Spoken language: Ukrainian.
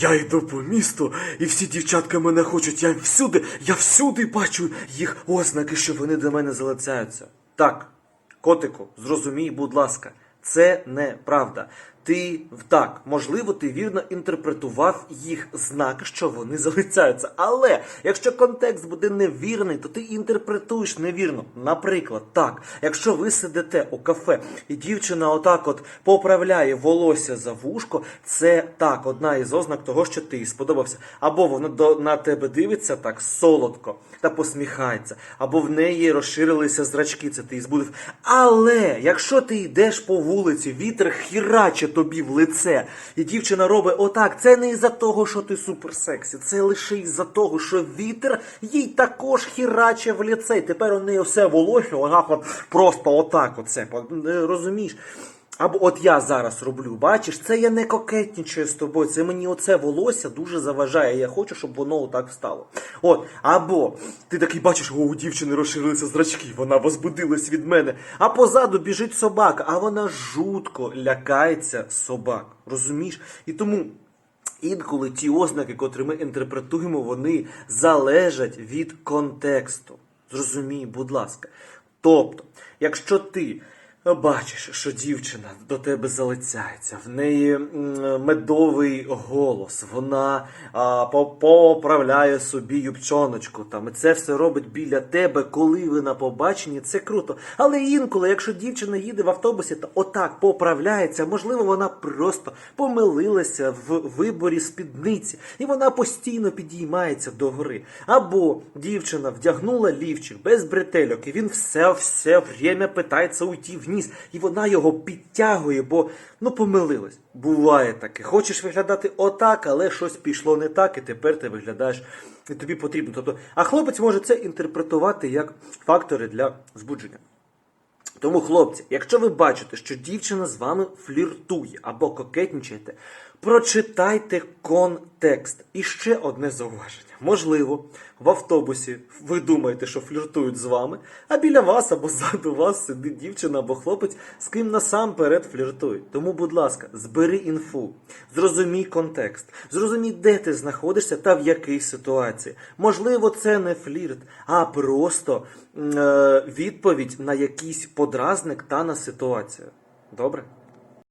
Я йду по місту, і всі дівчатка мене хочуть. Я всюди, я всюди бачу їх ознаки, що вони до мене залицяються. Так, котику, зрозумій, будь ласка, це неправда. Ти так, можливо, ти вірно інтерпретував їх знак, що вони залицяються. Але якщо контекст буде невірний, то ти інтерпретуєш невірно. Наприклад, так, якщо ви сидите у кафе і дівчина отак от поправляє волосся за вушко, це так, одна із ознак того, що ти їй сподобався. Або вона до на тебе дивиться так солодко та посміхається, або в неї розширилися зрачки, це ти збудив. Але якщо ти йдеш по вулиці, вітер хіраче тобі в лице, і дівчина робить отак, це не із-за того, що ти суперсексі, це лише із-за того, що вітер їй також хіраче в лице. І тепер у неї все волосся, вона просто отак оце. е, Розумієш? Або от я зараз роблю, бачиш, це я не кокетнічаю з тобою, це мені оце волосся дуже заважає. Я хочу, щоб воно отак встало. От, або ти такий бачиш, о, у дівчини розширилися зрачки, вона возбудилась від мене. А позаду біжить собака, а вона жутко лякається собак. Розумієш? І тому. Інколи ті ознаки, котрі ми інтерпретуємо, вони залежать від контексту. Зрозумій, будь ласка. Тобто, якщо ти бачиш, що дівчина до тебе залицяється, в неї медовий голос, вона а, поправляє собі юбчоночку, там, і це все робить біля тебе, коли ви на побаченні, це круто. Але інколи, якщо дівчина їде в автобусі та отак поправляється, можливо, вона просто помилилася в виборі спідниці, і вона постійно підіймається догори. Або дівчина вдягнула лівчик без бретельок, і він все все время питається уйти вниз, і вона його підтягує, бо ну помилилась. Буває таке. Хочеш виглядати отак, але щось пішло не так, і тепер ти виглядаєш. І тобі потрібно. Тобто, а хлопець може це інтерпретувати як фактори для збудження. Тому, хлопці, якщо ви бачите, що дівчина з вами фліртує або кокетнічаєте, прочитайте контекст. І ще одне зауваження. Можливо, в автобусі ви думаєте, що фліртують з вами, а біля вас або ззаду вас сидить дівчина або хлопець, з ким насамперед фліртують. Тому, будь ласка, збери інфу, зрозумій контекст, зрозумій, де ти знаходишся та в якій ситуації. Можливо, це не флірт, а просто е, відповідь на якийсь подразник та на ситуацію. Добре?